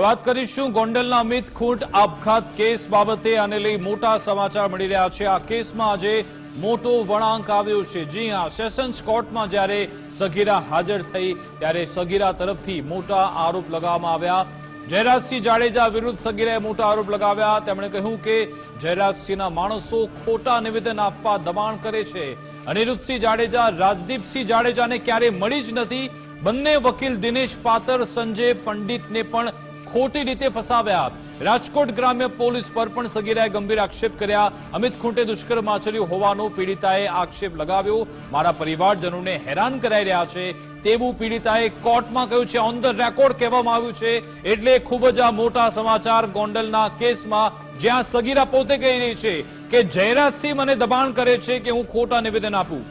વાત કરીશું ગોંડલના અમિત ખૂંટ આપઘાત કેસ બાબતે આને લઈ મોટા સમાચાર મળી રહ્યા છે. આ કેસમાં આજે મોટો વળાંક આવ્યો છે. જી હા, સેશન્સ કોર્ટમાં જ્યારે સગીરા હાજર થઈ, ત્યારે સગીરા તરફથી મોટા આરોપ લગાવવામાં આવ્યા. જયરાજસિંહ જાડેજા વિરુદ્ધ સગીરાએ મોટા આરોપ લગાવ્યા. તેમણે કહ્યું કે જયરાજસિંહના માણસો ખોટા નિવેદન આપવા દબાણ કરે છે. અનિરુદ્ધસિંહ જાડેજા, રાજદીપસિંહ જાડેજાને ક્યારેય મળી જ નથી. બંને વકીલ દિનેશ પાતર, સંજય પંડિતને પણ ખોટી રીતે ફસાવ્યા. રાજકોટ ગ્રામ્ય પોલીસ પર પણ સગીરાએ ગંભીર આક્ષેપ કર્યા. અમિત ખૂંટે દુષ્કર્મ આચર્યું હોવાનો પીડિતાએ આક્ષેપ લગાવ્યો. મારા પરિવારજનોને હેરાન કરાઈ રહ્યા છે. તેવું પીડિતાએ કોર્ટમાં કહ્યું છે ઓન ધ રેકોર્ડ કહેવામાં આવ્યું છે. એટલે ખૂબ જ આ મોટા સમાચાર ગોંડલના કેસમાં જ્યાં સગીરા પોતે કહી રહી છે કે જયરાજસિંહ મને દબાણ કરે છે કે હું ખોટા નિવેદન આપું.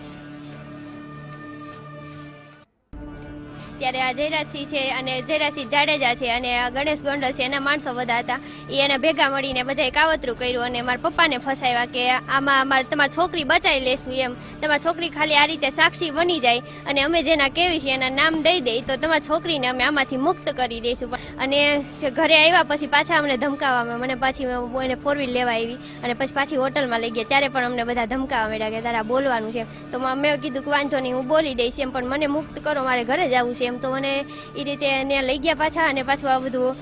ત્યારે આ જયરાજસિંહ છે અને જયરાજસિંહ જાડેજા છે અને ગણેશ ગોંડલ છે, એના માણસો બધા હતા. એ એને ભેગા મળીને બધાએ કાવતરું કર્યું અને મારા પપ્પાને ફસાવ્યા કે આમાં મારે તમારી છોકરી બચાવી લેશું એમ. તમારી છોકરી ખાલી આ રીતે સાક્ષી બની જાય અને અમે જેના કેવી છે એના નામ દઈ દઈ તો તમારી છોકરીને અમે આમાંથી મુક્ત કરી દઈશું અને જે ઘરે આવ્યા પછી પાછા અમને ધમકાવવા મને પાછી એને ફોર વ્હીલ લેવા આવી અને પછી પાછી હોટલમાં લઈ ગયા. ત્યારે પણ અમને બધા ધમકાવવા મળ્યા કે તારા બોલવાનું છે તો મેં કીધું કે વાંધો નહીં, હું બોલી દઈશ એમ. પણ મને મુક્ત કરો, મારે ઘરે જવું છે એમ તો મને એ રીતે ત્યાં લઈ ગયા પાછા અને પાછું આ બધું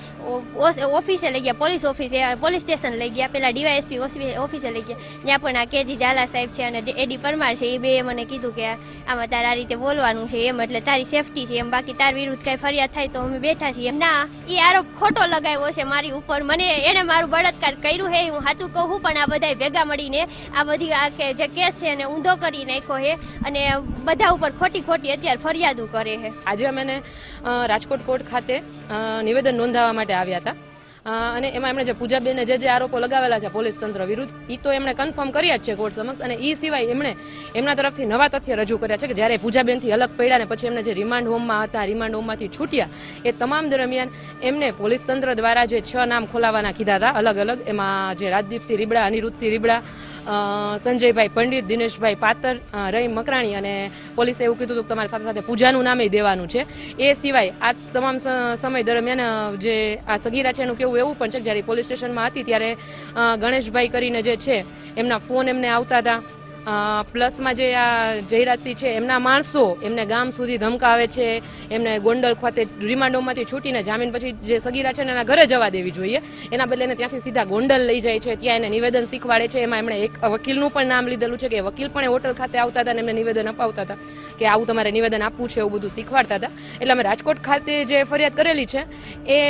ઓફિસે લઈ ગયા, પોલીસ ઓફિસે પોલીસ સ્ટેશન લઈ ગયા, પેલા ડીવાયએસપી ઓફિસે લઈ ગયા. ત્યાં પણ આ કેજી ઝાલા સાહેબ છે અને એડી પરમાર છે એ બે મને કીધું કે આમાં તારે આ રીતે બોલવાનું છે એમ, એટલે તારી સેફટી છે એમ, બાકી તાર વિરુદ્ધ કઈ ફરિયાદ થાય તો અમે બેઠા છીએ. ના એ આરોપ ખોટો લગાવ્યો છે મારી ઉપર. મને એને મારું બળાત્કાર કર્યું હે, હું સાચું કહું, પણ આ બધા ભેગા મળીને આ બધી આ જે કેસ છે એને ઊંધો કરી નાખ્યો છે અને બધા ઉપર ખોટી ખોટી અત્યારે ફરિયાદો કરે છે આજે અમે એને, રાજકોટ કોર્ટ ખાતે નિવેદન નોંધાવવા માટે આવ્યા હતા. અને એમાં એમણે જે પૂજાબેને જે જે આરોપો લગાવેલા છે પોલીસ તંત્ર વિરુદ્ધ એ તો એમણે કન્ફર્મ કર્યા જ છે કોર્ટ સમક્ષ, અને એ સિવાય એમણે એમના તરફથી નવા તથ્ય રજૂ કર્યા છે કે જ્યારે પૂજાબેનથી અલગ પડ્યા ને પછી એમને જે રિમાન્ડ હોમમાં હતા રિમાન્ડ હોમમાંથી છૂટ્યા, એ તમામ દરમિયાન એમને પોલીસ તંત્ર દ્વારા જે છ નામ ખોલાવવાના કીધા હતા અલગ અલગ એમાં જે રાજદીપસિંહ રીબડા, અનિરુદ્ધસિંહ રીબડા સંજયભાઈ પંડિત, દિનેશભાઈ પાતર રહી મકરાણી અને પોલીસે એવું કીધું હતું કે તમારી સાથે સાથે પૂજાનું નામે દેવાનું છે. એ સિવાય આ તમામ સમય દરમિયાન જે આ સગીરા છે એનું કેવું એવું પણ છે જ્યારે પોલીસ સ્ટેશનમાં હતી ત્યારે ગણેશભાઈ કરીને જે છે, એમના ફોન એમને આવતા હતા. પ્લસમાં જે આ જયરાજસિંહ છે, એમના માણસો એમને ગામ સુધી ધમકાવે છે, એમને ગોંડલ ખાતે રિમાન્ડોમાંથી છૂટીને જામીન પછી જે સગીરા છે એના ઘરે જવા દેવી જોઈએ. એના બદલે એને ત્યાંથી સીધા ગોંડલ લઈ જાય છે, ત્યાં એને નિવેદન શીખવાડે છે. એમાં એમણે એક વકીલનું પણ નામ લીધેલું છે કે વકીલ પણ હોટલ ખાતે આવતા હતા અને એમને નિવેદન અપાવતા હતા કે આવું તમારે નિવેદન આપવું છે એવું બધું શીખવાડતા હતા. એટલે અમે રાજકોટ ખાતે જે ફરિયાદ કરેલી છે, એ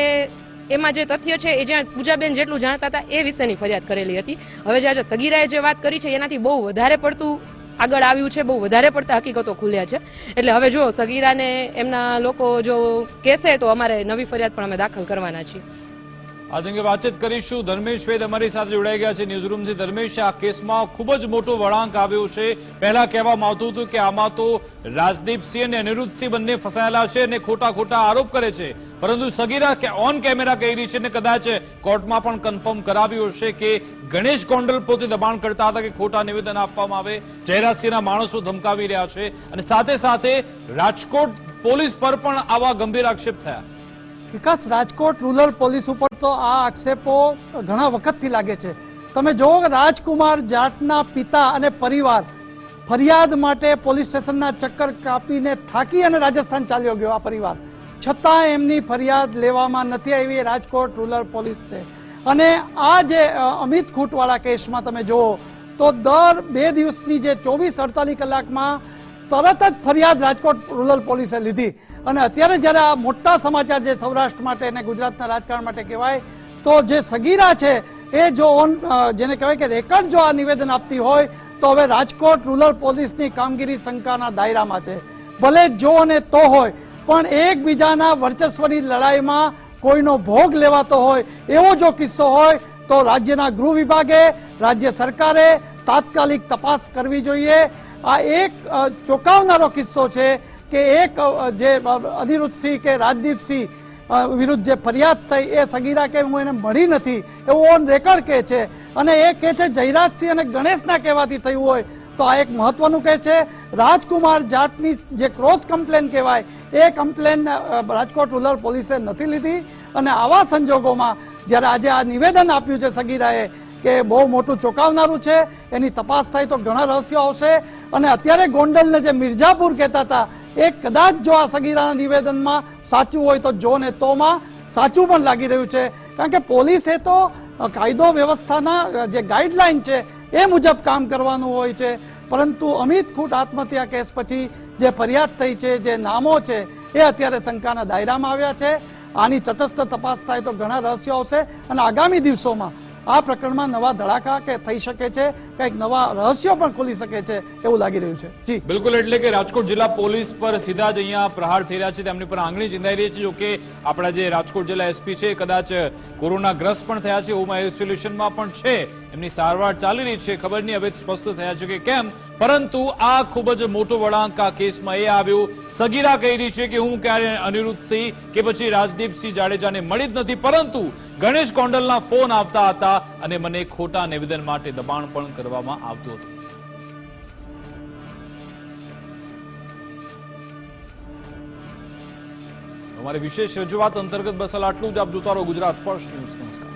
એમાં જે તથ્ય છે એ જ્યાં પૂજાબેન જેટલું જાણતા હતા એ વિશેની ફરિયાદ કરેલી હતી. હવે જે આજે સગીરાએ જે વાત કરી છે એનાથી બહુ વધારે પડતું આગળ આવ્યું છે, બહુ વધારે પડતા હકીકતો ખુલ્યા છે. એટલે હવે જો સગીરાને એમના લોકો જો કહેશે તો અમારે નવી ફરિયાદ પણ અમે દાખલ કરવાના છીએ. આજ અંગે વાતચીત કરીશું. ધર્મેશ વેદ અમારી સાથે જોડાઈ ગયા છે ન્યૂઝરૂમથી ધર્મેશ, આ કેસમાં ખૂબ જ મોટો વળાંક આવ્યો છે. પહેલા કહેવામાં આવતું હતું કે આમાં તો રાજદીપસિંહ અને અનિરુદ્ધસિંહ બંને ફસાયેલા છે અને ખોટા ખોટા આરોપ કરે છે. પરંતુ સગીરા કે ઓન કેમેરા કહી રહી છે અને કદાચ કોર્ટમાં પણ કન્ફર્મ કરાવ્યું હશે કે ગણેશ ગોંડલ પોતે દબાણ કરતા હતા કે ખોટા નિવેદન આપવામાં આવે. જયરાજસિંહના માણસો ધમકાવી રહ્યા છે અને સાથે સાથે રાજકોટ પોલીસ પર પણ આવા ગંભીર આક્ષેપ થયા. વિકાસ રાજકોટ રૂરલ પોલીસ ઉપર તો આ આક્ષેપો ઘણા વખતથી લાગે છે. તમે જોવો કે રાજકુમાર જાટના પિતા અને પરિવાર ફરિયાદ માટે પોલીસ સ્ટેશનના ચક્કર કાપીને થાકી અને રાજસ્થાન ચાલ્યો ગયો આ પરિવાર. છતાં એમની ફરિયાદ લેવામાં નથી આવી રાજકોટ રૂરલ પોલીસ છે. અને આ જે અમિત ખૂટવાળા કેસમાં તમે જુઓ તો દર બે દિવસની જે ચોવીસ અડતાલીસ કલાકમાં તરત જ ફરિયાદ રાજકોટ રૂરલ પોલીસે લીધી. અને અત્યારે જ્યારે આ મોટા સમાચાર જે સૌરાષ્ટ્ર માટે અને ગુજરાતના રાજકારણ માટે કહેવાય, તો જે સગીરા છે, એ જો ઓન જેને કહેવાય કે રેકર્ડ જો આ નિવેદન આપતી હોય, તો હવે રાજકોટ રૂરલ પોલીસની કામગીરી શંકાના દાયરામાં છે. ભલે જો અને તો હોય, પણ એકબીજાના વર્ચસ્વની લડાઈમાં કોઈનો ભોગ લેવાતો હોય એવો જો કિસ્સો હોય, તો રાજ્યના ગૃહ વિભાગે, રાજ્ય સરકારે તાત્કાલિક તપાસ કરવી જોઈએ. આ એક ચોંકાવનારો કિસ્સો છે કે એક જે અનિરુદ્ધસિંહ કે રાજદીપસિંહ વિરુદ્ધ જે ફરિયાદ થઈ એ સગીરા કે હું એને મળી નથી, એવું ઓન રેકર્ડ કહે છે. અને એ કહે છે, જયરાજસિંહ અને ગણેશના કહેવાથી થયું હોય. તો આ એક મહત્વનું કહે છે. રાજકુમાર જાટની જે ક્રોસ કમ્પ્લેન કહેવાય, એ કમ્પ્લેન રાજકોટ રૂરલ પોલીસે નથી લીધી. અને આવા સંજોગોમાં જ્યારે આજે આ નિવેદન આપ્યું છે સગીરાએ કે બહુ મોટું ચોંકાવનારું છે, એની તપાસ થાય તો ઘણા રહસ્યો આવશે. અને અત્યારે ગોંડલને જે મિર્ઝાપુર કહેતા હતા, એ કદાચ જો આ સગીરાના નિવેદનમાં સાચું હોય તો જો ને તોમાં સાચું પણ લાગી રહ્યું છે. કારણ કે પોલીસે તો કાયદો વ્યવસ્થાના જે ગાઈડલાઈન છે, એ મુજબ કામ કરવાનું હોય છે. પરંતુ અમિત ખૂટ આત્મહત્યા કેસ પછી જે ફરિયાદ થઈ છે, જે નામો છે, એ અત્યારે શંકાના દાયરામાં આવ્યા છે. આની તટસ્થ તપાસ થાય તો ઘણા રહસ્યો આવશે. અને આગામી દિવસોમાં આ પ્રકરણમાં નવા ધડાકા કે થઈ શકે છે, કંઈક નવા રહસ્યો પણ ખોલી શકે છે એવું લાગી રહ્યું છે. જી. બિલકુલ, એટલે કે રાજકોટ જિલ્લા પોલીસ પર સીધા જ અહીંયા પ્રહાર થઈ રહ્યા છે, તેમની પર આંગળી ચિંતાઈ રહી છે જોકે આપણા જે રાજકોટ જિલ્લા એસપી છે, કદાચ કોરોનાગ્રસ્ત પણ થયા છે હોમ આઇસોલેશનમાં પણ છે. એમની સારવાર ચાલી રહી છે, ખબર નહીં, હવે સ્પષ્ટ થયા છે કે કેમ. પરંતુ આ ખૂબ જ મોટો વળાંક આ કેસમાં એ આવ્યો. સગીરા કહી રહી છે કે હું ક્યારે અનિરુદ્ધસિંહ કે પછી રાજદીપસિંહ જાડેજાને મળી જ નથી, પરંતુ ગણેશ કોંડલના ફોન આવતા હતા અને મને ખોટા નિવેદન માટે દબાણ પણ કરવામાં આવતું હતું. અમારી વિશેષ રજૂઆત અંતર્ગત બસ આટલું જ. આપ જોતા રહો ગુજરાત ફર્સ્ટ ન્યૂઝ. નમસ્કાર.